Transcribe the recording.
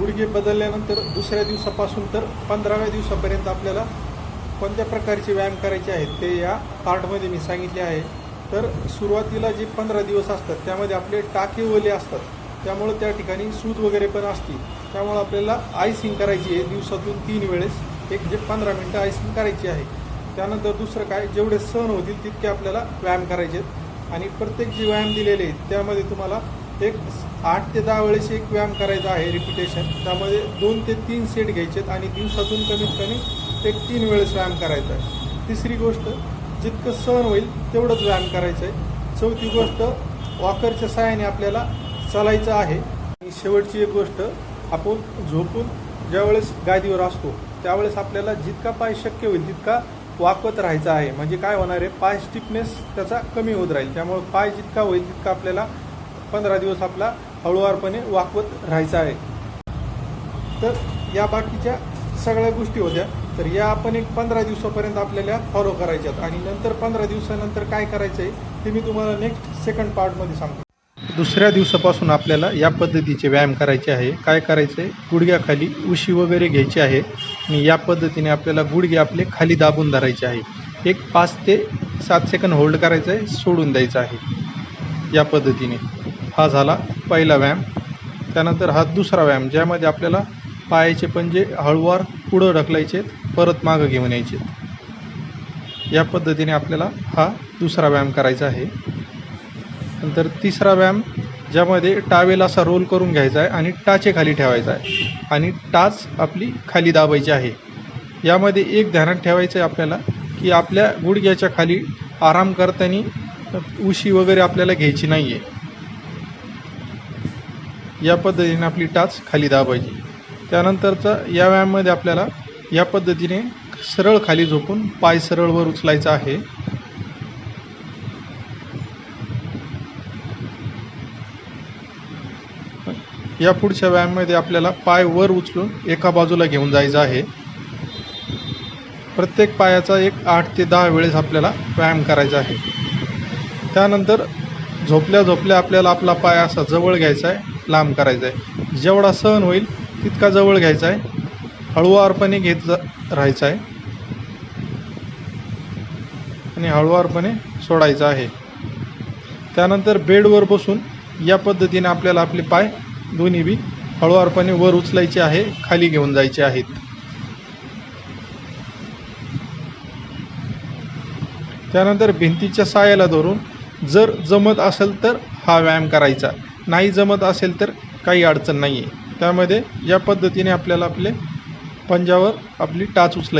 गुडघे बदलल्यानंतर दुसऱ्या दिवसापासून तर पंधराव्या दिवसापर्यंत आपल्याला कोणत्या प्रकारचे व्यायाम करायचे आहेत ते या पार्टमध्ये मी सांगितले आहे. तर सुरुवातीला जे पंधरा दिवस असतात त्यामध्ये आपले टाके ओले असतात. त्यामुळं त्या ठिकाणी सूत वगैरे पण असते त्यामुळं आपल्याला आयसिंग करायची आहे दिवसातून तीन वेळेस. एक जे पंधरा मिनटं आयसिंग करायची आहे. त्यानंतर दुसरं काय जेवढे सण होतील तितके आपल्याला व्यायाम करायचे आहेत. आणि प्रत्येक जे व्यायाम दिलेले आहेत त्यामध्ये तुम्हाला एक आठ ते दहा वेळेस एक व्यायाम करायचा आहे रिपिटेशन त्यामध्ये दोन ते तीन सेट घ्यायचे आहेत आणि दिवसातून कमीत कमी एक तीन वेळेस व्यायाम करायचा आहे. तिसरी गोष्ट जितकं सहन होईल तेवढंच व्यायाम करायचं आहे. चौथी गोष्ट वॉकरच्या सहाय्याने आपल्याला चालायचं आहे. आणि शेवटची एक गोष्ट आपण झोपून ज्यावेळेस गादीवर असतो त्यावेळेस आपल्याला जितका पाय शक्य होईल तितका वाकवत राहायचा आहे. म्हणजे काय होणार आहे? पाय स्टिफनेस त्याचा कमी होत राहील. त्यामुळे पाय जितका होईल तितका आपल्याला पंधरा दिवस आपला हळूवारपणे वाकवत राहायचा आहे. तर या बाकीच्या सगळ्या गोष्टी होत्या. तर या आपण एक पंधरा दिवसापर्यंत आपल्याला फॉलो करायच्यात. आणि नंतर पंधरा दिवसानंतर काय करायचं आहे ते मी तुम्हाला नेक्स्ट सेकंड पार्टमध्ये सांगतो. दुसऱ्या दिवसापासून आपल्याला या पद्धतीचे व्यायाम करायचे आहे. काय करायचं आहे गुडघ्याखाली उशी वगैरे घ्यायची आहे. आणि या पद्धतीने आपल्याला गुडघे आपले खाली दाबून धरायचे आहे. एक पाच ते सात सेकंद होल्ड करायचं आहे सोडून द्यायचं आहे. या पद्धतीने. हा झाला पहिला व्यायाम. त्यानंतर हा दुसरा व्यायाम ज्यामध्ये आपल्याला पायाचे पंजे हळूवार पुढं ढकलायचे परत मागं घेऊन यायचे या पद्धतीने आपल्याला हा दुसरा व्यायाम करायचा आहे. नंतर तिसरा व्यायाम ज्यामध्ये टावेल असा रोल करून घ्यायचा आहे आणि टाचे खाली ठेवायचा आहे. आणि टाच आपली खाली दाबायची आहे. यामध्ये एक ध्यानात ठेवायचं आहे आपल्याला की आपल्या गुडघ्याच्या खाली आराम करताना उशी वगैरे आपल्याला घ्यायची नाही आहे या पद्धतीने आपली टाच खाली दाबायची. त्यानंतरचा या व्यायामामध्ये आपल्याला या पद्धतीने सरळ खाली झोपून पाय सरळ वर उचलायचा आहे. या पुढच्या व्यायामामध्ये आपल्याला पाय वर उचलून एका बाजूला घेऊन जायचं आहे. प्रत्येक पायाचा एक आठ ते दहा वेळेस आपल्याला व्यायाम करायचा आहे. त्यानंतर झोपल्या झोपल्या आपल्याला आपला पाय असा जवळ घ्यायचा आहे. लांब करायचा आहे. जेवढा सहन होईल तितका जवळ घ्यायचा आहे. हळूवारपणे घेत जा राहायचा आहे. आणि हळूवारपणे सोडायचा आहे. त्यानंतर बेडवर बसून या पद्धतीने आपल्याला आपले पाय दोन्ही बी हळूवारपणे वर उचलायचे आहे खाली घेऊन जायचे आहेत. त्यानंतर भिंतीच्या सायाला धरून जर जमत असेल तर हा व्यायाम करायचा. नाही जमत असेल तर काही अडचण नाही आहे त्यामध्ये या पद्धतीने आपल्याला आपले पंजावर आपली टाच उचलायची.